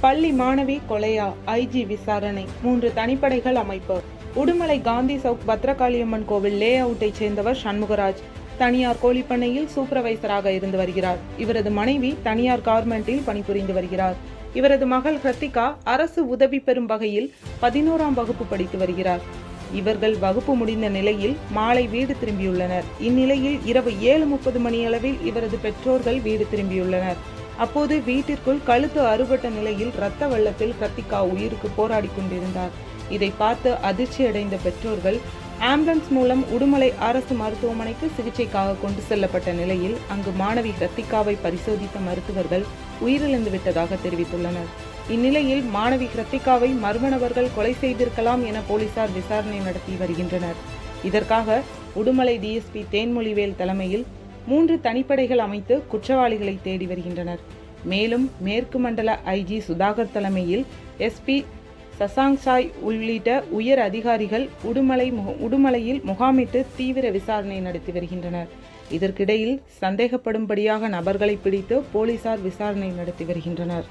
பள்ளி மாணவி கொலையா? ஐஜி விசாரணை. மூன்று தனிப்படைகள் அமைப்பு. உடுமலை காந்தி சவுக் பத்ரகாளியம்மன் கோவில் லே அவுட்டை சேர்ந்தவர் சண்முகராஜ். தனியார் கோழிப்பண்ணையில் சூப்பர்வைசராக இருந்து வருகிறார். இவரது மனைவி தனியார் கார்மெண்டில் பணிபுரிந்து வருகிறார். இவரது மகள் கிருத்திகா அரசு உதவி பெறும் வகையில் பதினோராம் வகுப்பு படித்து வருகிறார். இவர்கள் வகுப்பு முடிந்த நிலையில் மாலை வீடு திரும்பியுள்ளனர். இந்நிலையில் இரவு ஏழு முப்பது மணியளவில் இவரது பெற்றோர்கள் வீடு திரும்பியுள்ளனர். அப்போது வீட்டிற்குள் கழுத்து அறுபட்ட நிலையில் இரத்த வெள்ளத்தில் கத்திகா உயிருக்கு போராடி கொண்டிருந்தார். இதை பார்த்து அதிர்ச்சியடைந்த பெற்றோர்கள் ஆம்புலன்ஸ் மூலம் உடுமலை அரசு மருத்துவமனைக்கு சிகிச்சைக்காக கொண்டு செல்லப்பட்ட நிலையில் அங்கு மாணவி கிருத்திகாவை பரிசோதித்த மருத்துவர்கள் உயிரிழந்து விட்டதாக தெரிவித்துள்ளனர். இந்நிலையில் மாணவி கிருத்திகாவை மர்ம நபர்கள் கொலை செய்திருக்கலாம் என போலீசார் விசாரணை நடத்தி வருகின்றனர். இதற்காக உடுமலை டிஎஸ்பி தேன்மொழிவேல் தலைமையில் மூன்று தனிப்படைகள் அமைத்து குற்றவாளிகளை தேடி வருகின்றனர். மேலும் மேற்கு மண்டல ஐஜி சுதாகர் தலைமையில் எஸ்பி சசாங் சாய் உள்ளிட்ட உயர் அதிகாரிகள் உடுமலை முக- உடுமலையில் முகாமிட்டு தீவிர விசாரணை நடத்தி வருகின்றனர். இதற்கிடையில் சந்தேகப்படும்படியாக நபர்களை பிடித்து போலீசார் விசாரணை நடத்தி வருகின்றனர்.